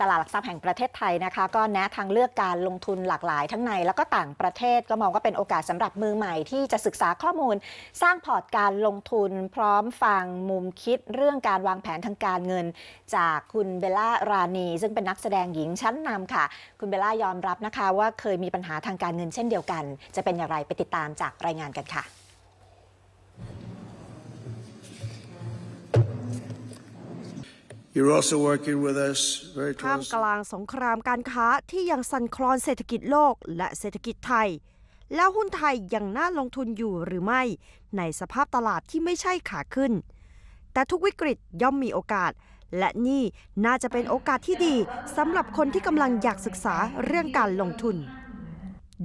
ตลาดหลักทรัพย์แห่งประเทศไทยนะคะ ก็แนะทางเลือกการลงทุนหลากหลายทั้งใน แล้วก็ต่างประเทศก็มองว่าเป็นโอกาสสำหรับมือใหม่ที่จะศึกษาข้อมูล สร้างพอร์ตการลงทุน พร้อมฟังมุมคิดเรื่องการวางแผนทางการเงิน จากคุณเบลล่ารานีซึ่งเป็นนักแสดงหญิงชั้นนำค่ะ คุณเบลล่ายอมรับนะคะ ว่าเคยมีปัญหาทางการเงินเช่นเดียวกัน จะเป็นอย่างไรไปติดตามจากรายงานกันค่ะ ท่าม closely. กลางสงครามการค้าที่ยังสั่นคลอนเศรษฐกิจโลกและเศรษฐกิจไทย แล้วหุ้นไทยยังน่าลงทุนอยู่หรือไม่ ในสภาพตลาดที่ไม่ใช่ขาขึ้น แต่ทุกวิกฤตย่อมมีโอกาส และนี่น่าจะเป็นโอกาสที่ดีสำหรับคนที่กำลังอยากศึกษาเรื่องการลงทุน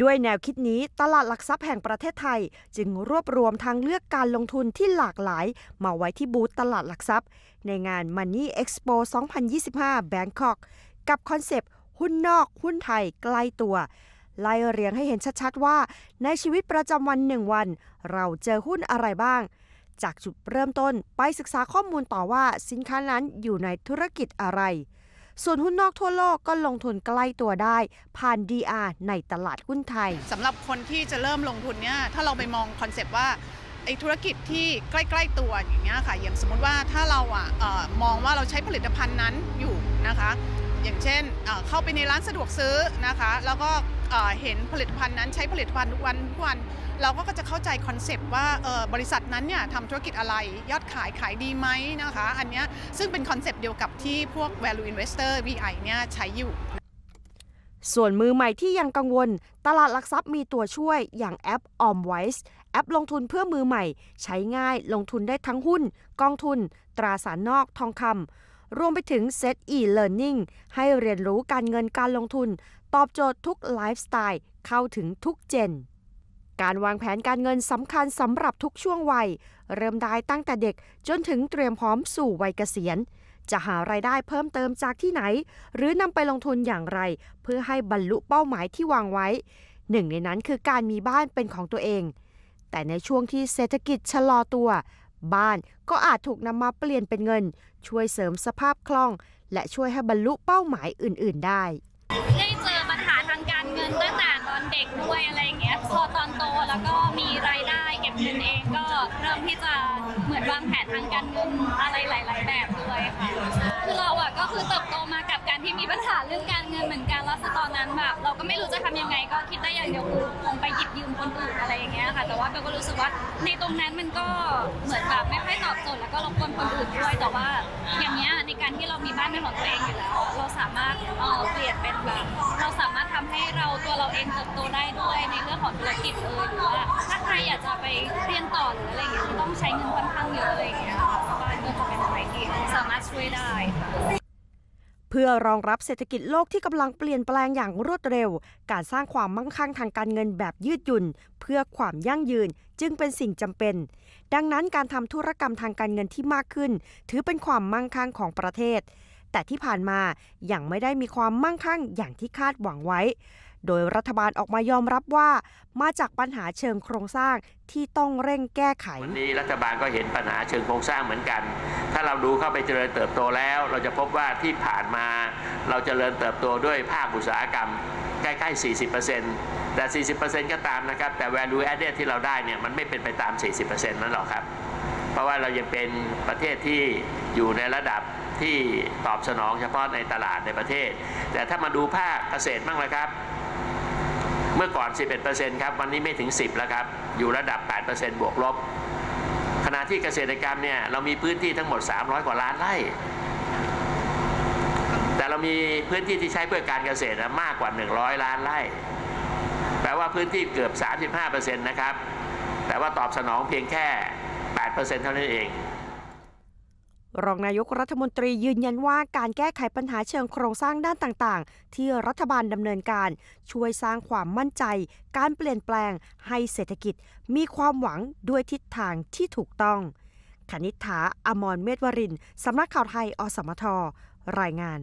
ด้วยแนวคิดนี้ตลาดหลักทรัพย์แห่งประเทศไทย จึงรวบรวมทางเลือกการลงทุนที่หลากหลาย มาไว้ที่บูธตลาดหลักทรัพย์ ในงาน Money Expo 2025 Bangkok กับคอนเซปต์ หุ้นนอกหุ้นไทยใกล้ตัว ไล่เรียงให้เห็นชัดๆว่า ในชีวิตประจำวันหนึ่งวัน เราเจอหุ้นอะไรบ้าง จากจุดเริ่มต้นไปศึกษาข้อมูลต่อว่าสินค้านั้นอยู่ในธุรกิจอะไร ส่วนหุ้นนอกทั่วโลกก็ลงทุนใกล้ตัวได้ ผ่าน DR ในตลาดหุ้นไทยสำหรับคนที่จะเริ่มลงทุนเนี่ยถ้าเราไปมองคอนเซปต์ว่าไอ้ธุรกิจที่ใกล้ๆตัวอย่างเงี้ยค่ะอย่างสมมติว่าถ้าเราอะมองว่าเราใช้ผลิตภัณฑ์นั้นอยู่นะคะ อย่างเช่นเข้าไปในร้านสะดวกซื้อนะคะ แล้วก็เห็นผลิตภัณฑ์นั้นใช้ผลิตภัณฑ์ทุกวันทุกวัน เราก็จะเข้าใจคอนเซปต์ว่าบริษัทนั้นเนี่ยทำธุรกิจอะไรยอดขายขายดีไหมนะคะ อันนี้ซึ่งเป็นคอนเซปต์เดียวกับที่พวก value investor VI เนี่ยใช้อยู่ส่วนมือใหม่ที่ยังกังวล ตลาดหลักทรัพย์มีตัวช่วยอย่างแอป OmWise แอปลงทุนเพื่อมือใหม่ ใช้ง่ายลงทุนได้ทั้งหุ้น กองทุน ตราสารนอกทองคำรวมไปถึง Set e-learning ให้เรียนรู้การเงินการลงทุน ตอบโจทย์ทุกไลฟ์สไตล์เข้าถึงทุกเจน การวางแผนการเงินสำคัญสำหรับทุกช่วงวัย เริ่มได้ตั้งแต่เด็กจนถึงเตรียมพร้อมสู่วัยเกษียณ จะหารายได้เพิ่มเติมจากที่ไหน หรือนำไปลงทุนอย่างไร เพื่อให้บรรลุเป้าหมายที่วางไว้ หนึ่งในนั้นคือการมีบ้านเป็นของตัวเอง แต่ในช่วงที่เศรษฐกิจชะลอตัว บ้านก็อาจถูกนำมาเปลี่ยนเป็นเงิน ช่วยเสริมสภาพคล่อง และช่วยให้บรรลุเป้าหมายอื่น ๆ ได้ เงินตั้งแต่ตอนเด็กด้วยอะไรอย่างเงี้ยพอตอนโตแล้วก็มีรายได้เก็บเงินเองก็เริ่มที่จะเหมือนวางแผนทางการเงินอะไรหลาย ๆ แบบด้วยค่ะคือเราอะก็คือเติบโตมากับการที่มีปัญหาเรื่องการเงินเหมือนกันแล้วตอนนั้นแบบเราก็ไม่รู้จะทำยังไงก็คิดได้อย่างเดียวคือคงไปหยิบยืมคนอื่นอะไรอย่างเงี้ยค่ะแต่ว่าเบลก็รู้สึกว่าในตรงนั้นมันก็เหมือนแบบไม่ค่อยตอบโจทย์แล้วก็รบกวนคนอื่นด้วยแต่ว่าอย่างเงี้ยในการที่เรามีบ้านเป็นของตัวเองอยู่แล้ว เราสามารถเอ่อเปลี่ยนเป็นแบบ เราสามารถทำให้เราตัวเราเองเติบโตได้ด้วยในเรื่องของธุรกิจเอยหรือว่าถ้าใครอยากจะไปเรียนต่อหรืออะไรอย่างเงี้ยที่ต้องใช้เงินค่อนข้างเยอะอะไรอย่างเงี้ยค่ะบ้านก็จะเป็นอะไรที่สามารถช่วยได้ค่ะเพื่อรองรับเศรษฐกิจโลกที่กำลังเปลี่ยนแปลงอย่างรวดเร็ว การสร้างความมั่งคั่งทางการเงินแบบยืดหยุ่น เพื่อความยั่งยืนจึงเป็นสิ่งจำเป็น ดังนั้นการทำธุรกรรมทางการเงินที่มากขึ้น ถือเป็นความมั่งคั่งของประเทศ แต่ที่ผ่านมายัางไม่ได้มีความมั่งคั่งอย่างที่คาดหวังไว้ โดยรัฐบาลออกมายอมรับว่า มาจากปัญหาเชิงโครงสร้างที่ต้องเร่งแก้ไข วันนี้รัฐบาลก็เห็นปัญหาเชิงโครงสร้างเหมือนกัน ถ้าเราดูเข้าไปเจริญเติบโตแล้ว เราจะพบว่าที่ผ่านมา เราเจริญเติบโตด้วยภาคอุตสาหกรรมใกล้ๆ 40%แต่ 40%ก็ตามนะครับ แต่ value added ที่เราได้เนี่ยมันไม่เป็นไปตาม 40%นั่นหรอกครับ เพราะว่าเรายังเป็นประเทศที่อยู่ในระดับที่ตอบสนองเฉพาะในตลาดในประเทศ แต่ถ้ามาดูภาคเกษตรบ้างเลยครับ เมื่อก่อน 11%ครับ วันนี้ไม่ถึง 10 แล้วครับ อยู่ระดับ 8%บวกลบ ขณะที่เกษตรกรรมเนี่ย เรามีพื้นที่ทั้งหมด 300 กว่าล้านไร่ แต่เรามีพื้นที่ที่ใช้เพื่อการเกษตรมากกว่า 100 ล้านไร่ แปลว่าพื้นที่เกือบ 35%นะครับ แต่ว่าตอบสนองเพียงแค่ 8%เท่านั้นเอง รองนายกรัฐมนตรียืนยันว่าการแก้ไขปัญหาเชิงโครงสร้างด้านต่างๆ ที่รัฐบาลดำเนินการ ช่วยสร้างความมั่นใจ การเปลี่ยนแปลงให้เศรษฐกิจ มีความหวังด้วยทิศทางที่ถูกต้อง คณิษฐาอมรเมธวรินทร์สำนักข่าวไทย อสมท รายงาน